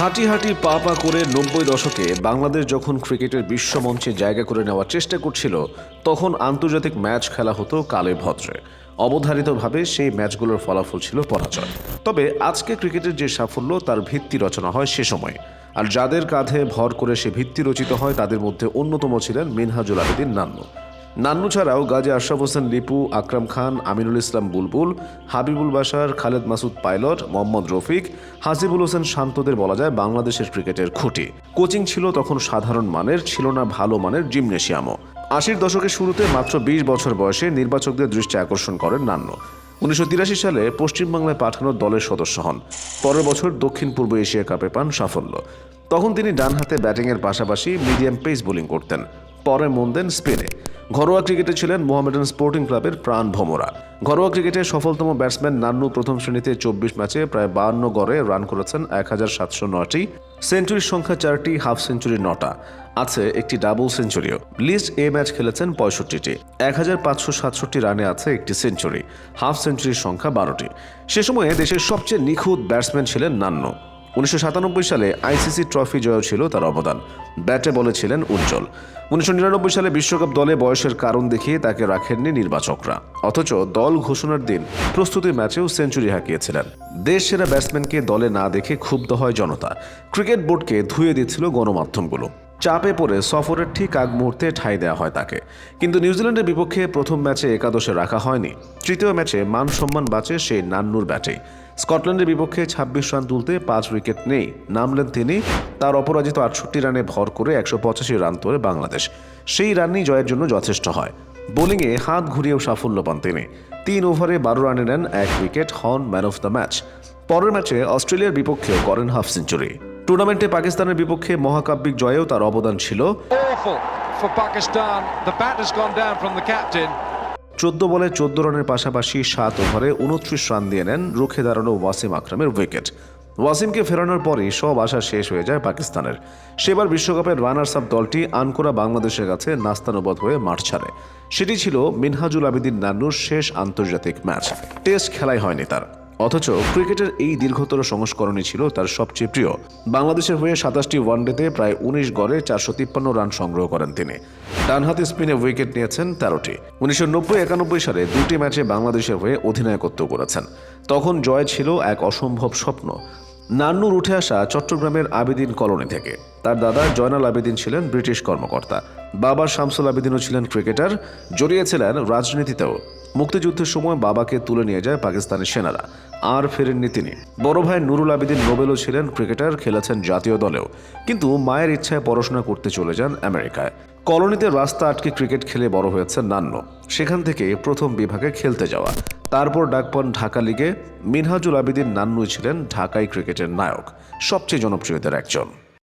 হাঁটি হাঁটি পা পা করে নব্বই দশকে বাংলাদেশ যখন ক্রিকেটের বিশ্বমঞ্চে জায়গা করে নেওয়ার চেষ্টা করছিল, তখন আন্তর্জাতিক ম্যাচ খেলা হতো কালে ভদ্রে। অবধারিতভাবে সেই ম্যাচগুলোর ফলাফল ছিল পরাজয়। তবে আজকে ক্রিকেটের যে সাফল্য, তার ভিত্তি রচনা হয় সে সময়ে। আর যাদের কাঁধে ভর করে সে ভিত্তি রচিত হয়, তাদের মধ্যে অন্যতম ছিলেন মিনহাজুল আবেদিন নান্নু। নান্নু ছাড়াও গাজী আশরাফ হোসেন, লিপু, আকরাম খান, আমিনুল ইসলাম বুলবুল, হাবিবুল বাশার, খালেদ মাসুদ পাইলট, মোহাম্মদ রফিক, হাসিবুল হোসেন শান্তদের বলা যায় বাংলাদেশের ক্রিকেটের খুঁটি। কোচিং ছিল তখন সাধারণ মানের, ছিল না ভালো মানের জিমনেশিয়ামও। আশির দশকের শুরুতে মাত্র বিশ বছর বয়সে নির্বাচকদের দৃষ্টি আকর্ষণ করেন নান্নু। উনিশশো তিরাশি সালে পশ্চিমবাংলায় পাঠানো দলের সদস্য হন। পরের বছর দক্ষিণ পূর্ব এশিয়া কাপে পান সাফল্য। তখন তিনি ডান হাতে ব্যাটিংয়ের পাশাপাশি মিডিয়াম পেস বোলিং করতেন। পরে মন দেন স্পেনে। ঘরোয়া ক্রিকেটে ছিলেন মোহামেডান স্পোর্টিং ক্লাবের প্রাণ ভোমরা। ঘরোয়া ক্রিকেটে সফলতম ব্যাটসম্যান নান্নু প্রথম শ্রেণীতে চব্বিশ ম্যাচে প্রায় বাহান্ন গড়ে রান করেছেন এক হাজার সাতশো নটি সেঞ্চুরির সংখ্যা চারটি, হাফ সেঞ্চুরি নটা। আছে একটি ডাবল সেঞ্চুরিও। লিস্ট এ ম্যাচ খেলেছেন পঁয়ষট্টিটি। এক হাজার পাঁচশো সাতষট্টি রানে আছে একটি সেঞ্চুরি। হাফ সেঞ্চুরির সংখ্যা বারোটি। সে সময়ে দেশের সবচেয়ে নিখুঁত ব্যাটসম্যান ছিলেন নান্নু। উনিশশো সাতানব্বই সালে আইসিসি ট্রফি জয় ছিল তার অবদান। ব্যাটে বলে ছিলেন উজ্জ্বল। উনিশশো নিরানব্বই সালে বিশ্বকাপ দলে বয়সের কারণ দেখিয়ে তাকে রাখেননি নির্বাচকরা। অথচ দল ঘোষণার দিন প্রস্তুতি ম্যাচেও সেঞ্চুরি হাঁকিয়েছিলেন। দেশ সেরা ব্যাটসম্যানকে দলে না দেখে ক্ষুব্ধ হয় জনতা। ক্রিকেট বোর্ডকে ধুয়ে দিচ্ছিল গণমাধ্যমগুলো। চাপে পড়ে সফরের ঠিক আগ মুহূর্তে ঠাঁই দেওয়া হয় তাকে। কিন্তু নিউজিল্যান্ডের বিপক্ষে প্রথম ম্যাচে একাদশে রাখা হয়নি। তৃতীয় ম্যাচে মান সম্মান বাঁচে সেই নান্নুর ব্যাটেই। স্কটল্যান্ডের বিপক্ষে ছাব্বিশ রান তুলতে পাঁচ উইকেট নেই। নামলেন তিনি তার অপরাজিত আটষট্টি রানে ভর করে একশো পঁচাশি রান তোলে বাংলাদেশ। সেই রানই জয়ের জন্য যথেষ্ট হয়। বোলিংয়ে হাত ঘুরিয়েও সাফল্য পান তিনি। তিন ওভারে বারো রানে নেন, এক উইকেট, হন ম্যান অফ দ্য ম্যাচ। পরের ম্যাচে অস্ট্রেলিয়ার বিপক্ষেও করেন হাফ সেঞ্চুরি। টুর্নামেন্টে পাকিস্তানের বিপক্ষে মহাকাব্যিক জয়েও তার অবদান ছিল। For Pakistan. The bat has gone down from the captain. চোদ্দ বলে চোদ্দ রানের পাশাপাশি সাত ওভারে উনত্রিশ রান দিয়ে নেন রুখে দাঁড়ানো ওয়াসিম আকরামের উইকেট। ওয়াসিমকে ফেরানোর পরই সব আশা শেষ হয়ে যায় পাকিস্তানের। সেবার বিশ্বকাপের রানার্স আপ দলটি আনকোরা বাংলাদেশের কাছে নাস্তানুবধ হয়ে মাঠ ছাড়ে। সেটি ছিল মিনহাজুল আবিদিন নান্নুর শেষ আন্তর্জাতিক ম্যাচ। টেস্ট খেলাই হয়নি তার। অথচ ক্রিকেটের এই দীর্ঘতর সংস্করণই ছিল তার সবচেয়ে প্রিয়। বাংলাদেশের হয়ে সাতাশটি ওয়ানডেতে প্রায় উনিশ গড়ে চারশো তিপ্পান্ন রান সংগ্রহ করেন তিনি। ডানহাতি স্পিনে উইকেট নিয়েছেন তেরোটি। উনিশশো নব্বই একানব্বই সালে দুটি ম্যাচে বাংলাদেশের হয়ে অধিনায়কত্ব করেছেন তখন জয় ছিল এক অসম্ভব স্বপ্ন। নান্নুর উঠে আসা চট্টগ্রামের আবেদিন কলোনি থেকে। তার দাদা জয়নাল আবেদিন ছিলেন ব্রিটিশ কর্মকর্তা। বাবা শামসুল আবেদিনও ছিলেন ক্রিকেটার। জড়িয়েছিলেন রাজনীতিতেও। মুক্তিযুদ্ধের সময় বাবাকে তুলে নিয়ে যায় পাকিস্তানের সেনারা। আর ফেরেননি তিনি। বড় ভাই নুরুল আবেদিন নোবেলও ছিলেন, ক্রিকেটার, খেলেছেন জাতীয় দলেও। কিন্তু মায়ের ইচ্ছায় পড়াশোনা করতে চলে যান আমেরিকায়। কলোনিতে রাস্তা আটকে ক্রিকেট খেলে বড় হয়েছে নান্ন। সেখান থেকে প্রথম বিভাগে খেলতে যাওয়া। তারপর ডাক পান ঢাকা লিগে। মিনহাজুল আবেদিন নান্নু ছিলেন ঢাকাই ক্রিকেটের নায়ক। সবচেয়ে জনপ্রিয়দের একজন।